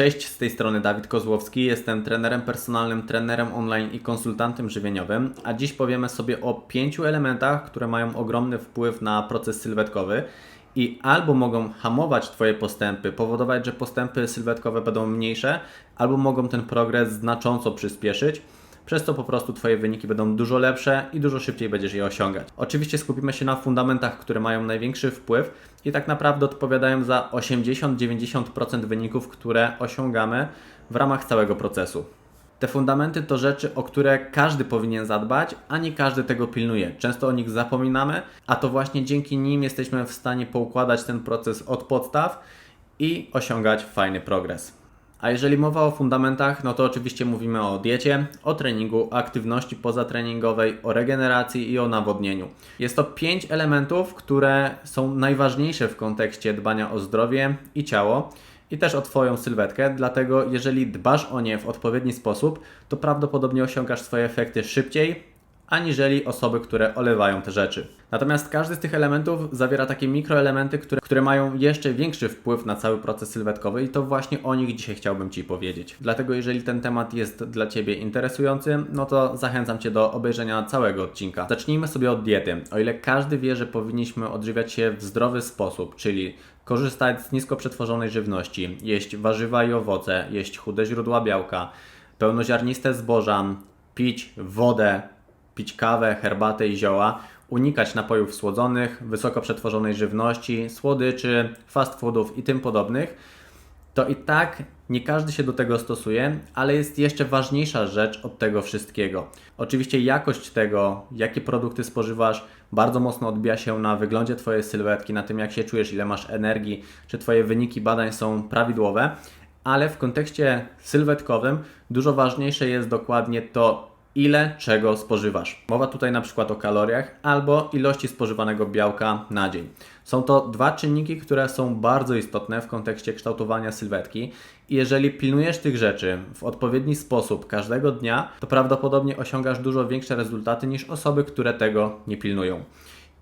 Cześć, z tej strony Dawid Kozłowski. Jestem trenerem personalnym, trenerem online i konsultantem żywieniowym. A dziś powiemy sobie o pięciu elementach, które mają ogromny wpływ na proces sylwetkowy i albo mogą hamować Twoje postępy, powodować, że postępy sylwetkowe będą mniejsze, albo mogą ten progres znacząco przyspieszyć przez co po prostu Twoje wyniki będą dużo lepsze i dużo szybciej będziesz je osiągać. Oczywiście skupimy się na fundamentach, które mają największy wpływ i tak naprawdę odpowiadają za 80-90% wyników, które osiągamy w ramach całego procesu. Te fundamenty to rzeczy, o które każdy powinien zadbać, a nie każdy tego pilnuje. Często o nich zapominamy, a to właśnie dzięki nim jesteśmy w stanie poukładać ten proces od podstaw i osiągać fajny progres. A jeżeli mowa o fundamentach, no to oczywiście mówimy o diecie, o treningu, aktywności pozatreningowej, o regeneracji i o nawodnieniu. Jest to pięć elementów, które są najważniejsze w kontekście dbania o zdrowie i ciało i też o Twoją sylwetkę, dlatego jeżeli dbasz o nie w odpowiedni sposób, to prawdopodobnie osiągasz swoje efekty szybciej, aniżeli osoby, które olewają te rzeczy. Natomiast każdy z tych elementów zawiera takie mikroelementy, które, które mają jeszcze większy wpływ na cały proces sylwetkowy i to właśnie o nich dzisiaj chciałbym Ci powiedzieć. Dlatego jeżeli ten temat jest dla Ciebie interesujący, no to zachęcam Cię do obejrzenia całego odcinka. Zacznijmy sobie od diety. O ile każdy wie, że powinniśmy odżywiać się w zdrowy sposób, czyli korzystać z nisko przetworzonej żywności, jeść warzywa i owoce, jeść chude źródła białka, pełnoziarniste zboża, pić wodę, pić kawę, herbatę i zioła, unikać napojów słodzonych, wysoko przetworzonej żywności, słodyczy, fast foodów i tym podobnych, to i tak nie każdy się do tego stosuje, ale jest jeszcze ważniejsza rzecz od tego wszystkiego. Oczywiście jakość tego, jakie produkty spożywasz, bardzo mocno odbija się na wyglądzie Twojej sylwetki, na tym jak się czujesz, ile masz energii, czy Twoje wyniki badań są prawidłowe, ale w kontekście sylwetkowym dużo ważniejsze jest dokładnie to, ile czego spożywasz. Mowa tutaj na przykład o kaloriach albo ilości spożywanego białka na dzień. Są to dwa czynniki, które są bardzo istotne w kontekście kształtowania sylwetki i jeżeli pilnujesz tych rzeczy w odpowiedni sposób każdego dnia, to prawdopodobnie osiągasz dużo większe rezultaty niż osoby, które tego nie pilnują.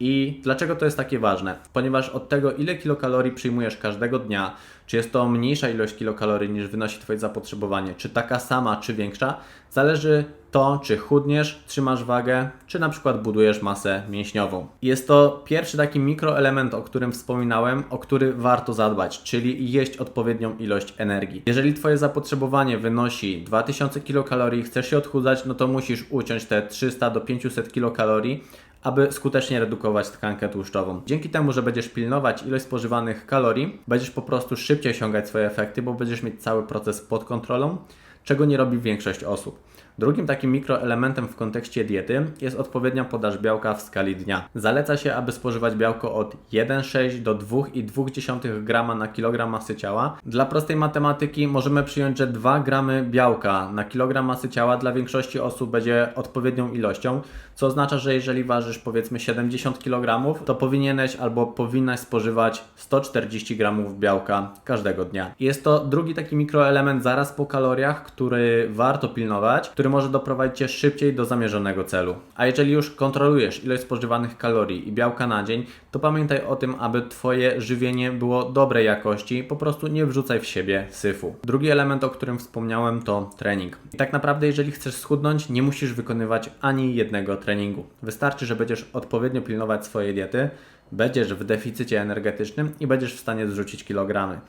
I dlaczego to jest takie ważne? Ponieważ od tego, ile kilokalorii przyjmujesz każdego dnia, czy jest to mniejsza ilość kilokalorii niż wynosi Twoje zapotrzebowanie, czy taka sama, czy większa, zależy to, czy chudniesz, trzymasz wagę, czy na przykład budujesz masę mięśniową. Jest to pierwszy taki mikroelement, o którym wspominałem, o który warto zadbać, czyli jeść odpowiednią ilość energii. Jeżeli Twoje zapotrzebowanie wynosi 2000 kilokalorii, chcesz się odchudzać, no to musisz uciąć te 300 do 500 kilokalorii, aby skutecznie redukować tkankę tłuszczową. Dzięki temu, że będziesz pilnować ilość spożywanych kalorii, będziesz po prostu szybciej osiągać swoje efekty, bo będziesz mieć cały proces pod kontrolą, czego nie robi większość osób. Drugim takim mikroelementem w kontekście diety jest odpowiednia podaż białka w skali dnia. Zaleca się, aby spożywać białko od 1,6 do 2,2 grama na kilogram masy ciała. Dla prostej matematyki możemy przyjąć, że 2 gramy białka na kilogram masy ciała dla większości osób będzie odpowiednią ilością, co oznacza, że jeżeli ważysz powiedzmy 70 kg, to powinieneś albo powinnaś spożywać 140 gramów białka każdego dnia. Jest to drugi taki mikroelement zaraz po kaloriach, który warto pilnować, który może doprowadzić Cię szybciej do zamierzonego celu. A jeżeli już kontrolujesz ilość spożywanych kalorii i białka na dzień, to pamiętaj o tym, aby Twoje żywienie było dobrej jakości, po prostu nie wrzucaj w siebie syfu. Drugi element, o którym wspomniałem, to trening. I tak naprawdę, jeżeli chcesz schudnąć, nie musisz wykonywać ani jednego treningu. Wystarczy, że będziesz odpowiednio pilnować swojej diety, będziesz w deficycie energetycznym i będziesz w stanie zrzucić kilogramy.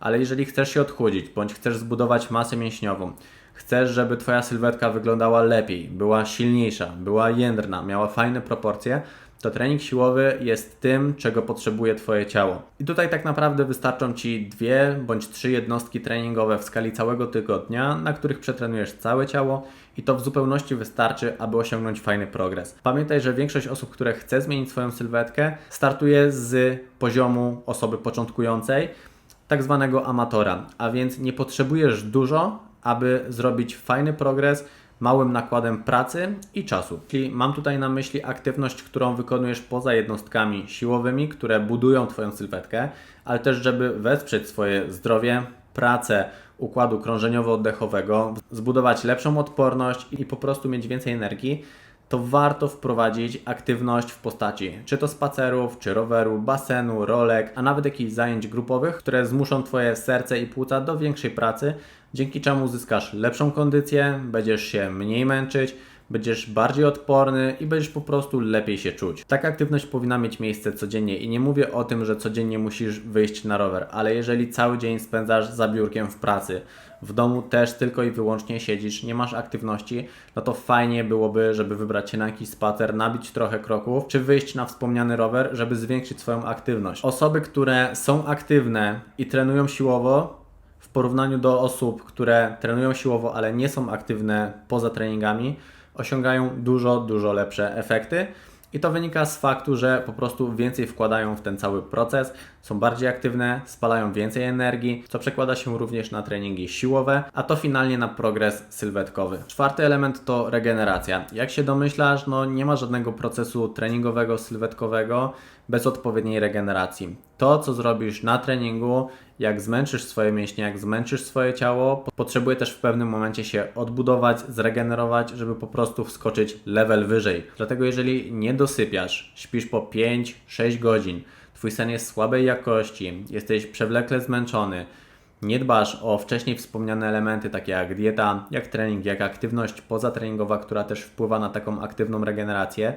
Ale jeżeli chcesz się odchudzić, bądź chcesz zbudować masę mięśniową, chcesz, żeby Twoja sylwetka wyglądała lepiej, była silniejsza, była jędrna, miała fajne proporcje, to trening siłowy jest tym, czego potrzebuje Twoje ciało. I tutaj tak naprawdę wystarczą Ci dwie bądź trzy jednostki treningowe w skali całego tygodnia, na których przetrenujesz całe ciało i to w zupełności wystarczy, aby osiągnąć fajny progres. Pamiętaj, że większość osób, które chce zmienić swoją sylwetkę, startuje z poziomu osoby początkującej, tak zwanego amatora, a więc nie potrzebujesz dużo, aby zrobić fajny progres małym nakładem pracy i czasu. Czyli mam tutaj na myśli aktywność, którą wykonujesz poza jednostkami siłowymi, które budują Twoją sylwetkę, ale też, żeby wesprzeć swoje zdrowie, pracę układu krążeniowo-oddechowego, zbudować lepszą odporność i po prostu mieć więcej energii, to warto wprowadzić aktywność w postaci czy to spacerów, czy roweru, basenu, rolek, a nawet jakichś zajęć grupowych, które zmuszą Twoje serce i płuca do większej pracy, dzięki czemu uzyskasz lepszą kondycję, będziesz się mniej męczyć, będziesz bardziej odporny i będziesz po prostu lepiej się czuć. Taka aktywność powinna mieć miejsce codziennie i nie mówię o tym, że codziennie musisz wyjść na rower, ale jeżeli cały dzień spędzasz za biurkiem w pracy, w domu też tylko i wyłącznie siedzisz, nie masz aktywności, no to fajnie byłoby, żeby wybrać się na jakiś spacer, nabić trochę kroków, czy wyjść na wspomniany rower, żeby zwiększyć swoją aktywność. Osoby, które są aktywne i trenują siłowo, w porównaniu do osób, które trenują siłowo, ale nie są aktywne poza treningami, osiągają dużo, dużo lepsze efekty. I to wynika z faktu, że po prostu więcej wkładają w ten cały proces, są bardziej aktywne, spalają więcej energii, co przekłada się również na treningi siłowe, a to finalnie na progres sylwetkowy. Czwarty element to regeneracja. Jak się domyślasz, no nie ma żadnego procesu treningowego, sylwetkowego bez odpowiedniej regeneracji. To, co zrobisz na treningu, jak zmęczysz swoje mięśnie, jak zmęczysz swoje ciało, potrzebuje też w pewnym momencie się odbudować, zregenerować, żeby po prostu wskoczyć level wyżej. Dlatego jeżeli nie dosypiasz, śpisz po 5-6 godzin, twój sen jest słabej jakości, jesteś przewlekle zmęczony, nie dbasz o wcześniej wspomniane elementy, takie jak dieta, jak trening, jak aktywność pozatreningowa, która też wpływa na taką aktywną regenerację,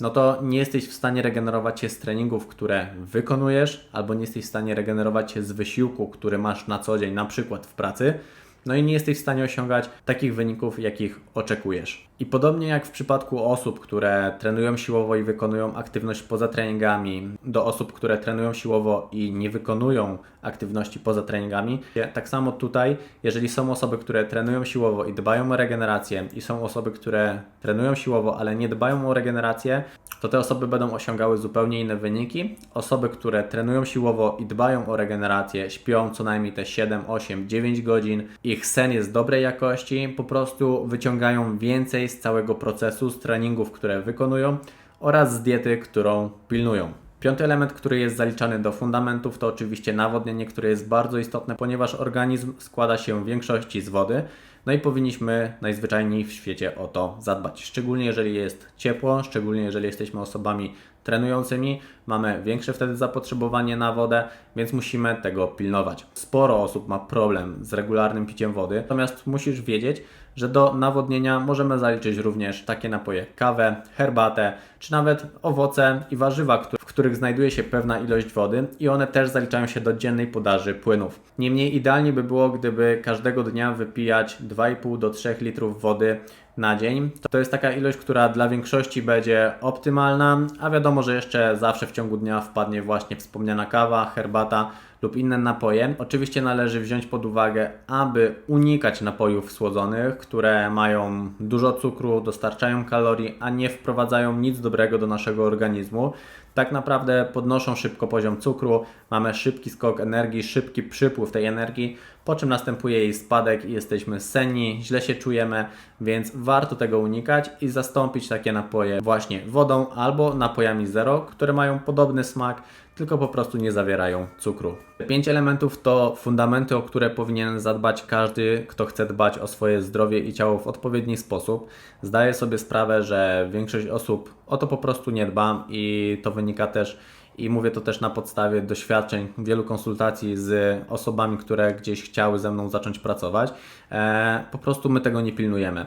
no to nie jesteś w stanie regenerować się z treningów, które wykonujesz, albo nie jesteś w stanie regenerować się z wysiłku, który masz na co dzień, na przykład w pracy, no i nie jesteś w stanie osiągać takich wyników, jakich oczekujesz. I podobnie jak w przypadku osób, które trenują siłowo i wykonują aktywność poza treningami, do osób, które trenują siłowo i nie wykonują aktywności poza treningami, tak samo tutaj, jeżeli są osoby, które trenują siłowo i dbają o regenerację, i są osoby, które trenują siłowo, ale nie dbają o regenerację, to te osoby będą osiągały zupełnie inne wyniki. Osoby, które trenują siłowo i dbają o regenerację, śpią co najmniej te 7, 8, 9 godzin, ich sen jest dobrej jakości, po prostu wyciągają więcej z całego procesu, z treningów, które wykonują oraz z diety, którą pilnują. Piąty element, który jest zaliczany do fundamentów, to oczywiście nawodnienie, które jest bardzo istotne, ponieważ organizm składa się w większości z wody. No i powinniśmy najzwyczajniej w świecie o to zadbać. Szczególnie jeżeli jest ciepło, szczególnie jeżeli jesteśmy osobami trenującymi, mamy większe wtedy zapotrzebowanie na wodę, więc musimy tego pilnować. Sporo osób ma problem z regularnym piciem wody, natomiast musisz wiedzieć, że do nawodnienia możemy zaliczyć również takie napoje kawę, herbatę, czy nawet owoce i warzywa, w których znajduje się pewna ilość wody i one też zaliczają się do dziennej podaży płynów. Niemniej idealnie by było, gdyby każdego dnia wypijać 2,5 do 3 litrów wody na dzień. To jest taka ilość, która dla większości będzie optymalna, a wiadomo, że jeszcze zawsze w ciągu dnia wpadnie właśnie wspomniana kawa, herbata lub inne napoje. Oczywiście należy wziąć pod uwagę, aby unikać napojów słodzonych, które mają dużo cukru, dostarczają kalorii, a nie wprowadzają nic dobrego do naszego organizmu. Tak naprawdę podnoszą szybko poziom cukru, mamy szybki skok energii, szybki przypływ tej energii, po czym następuje jej spadek i jesteśmy senni, źle się czujemy, więc warto tego unikać i zastąpić takie napoje właśnie wodą albo napojami zero, które mają podobny smak, tylko po prostu nie zawierają cukru. Pięć elementów to fundamenty, o które powinien zadbać każdy, kto chce dbać o swoje zdrowie i ciało w odpowiedni sposób. Zdaję sobie sprawę, że większość osób o to po prostu nie dba i to wynika też i mówię to też na podstawie doświadczeń, wielu konsultacji z osobami, które gdzieś chciały ze mną zacząć pracować. E, po prostu my tego nie pilnujemy.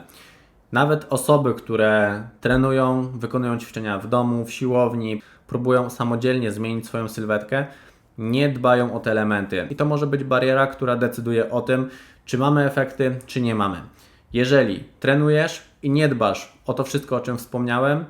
Nawet osoby, które trenują, wykonują ćwiczenia w domu, w siłowni, próbują samodzielnie zmienić swoją sylwetkę, nie dbają o te elementy. I to może być bariera, która decyduje o tym, czy mamy efekty, czy nie mamy. Jeżeli trenujesz i nie dbasz o to wszystko, o czym wspomniałem,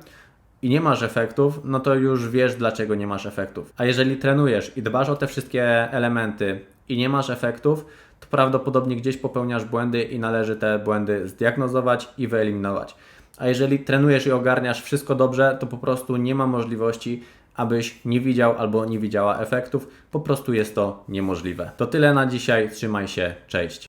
i nie masz efektów, no to już wiesz, dlaczego nie masz efektów. A jeżeli trenujesz i dbasz o te wszystkie elementy i nie masz efektów, to prawdopodobnie gdzieś popełniasz błędy i należy te błędy zdiagnozować i wyeliminować. A jeżeli trenujesz i ogarniasz wszystko dobrze, to po prostu nie ma możliwości, abyś nie widział albo nie widziała efektów. Po prostu jest to niemożliwe. To tyle na dzisiaj. Trzymaj się. Cześć.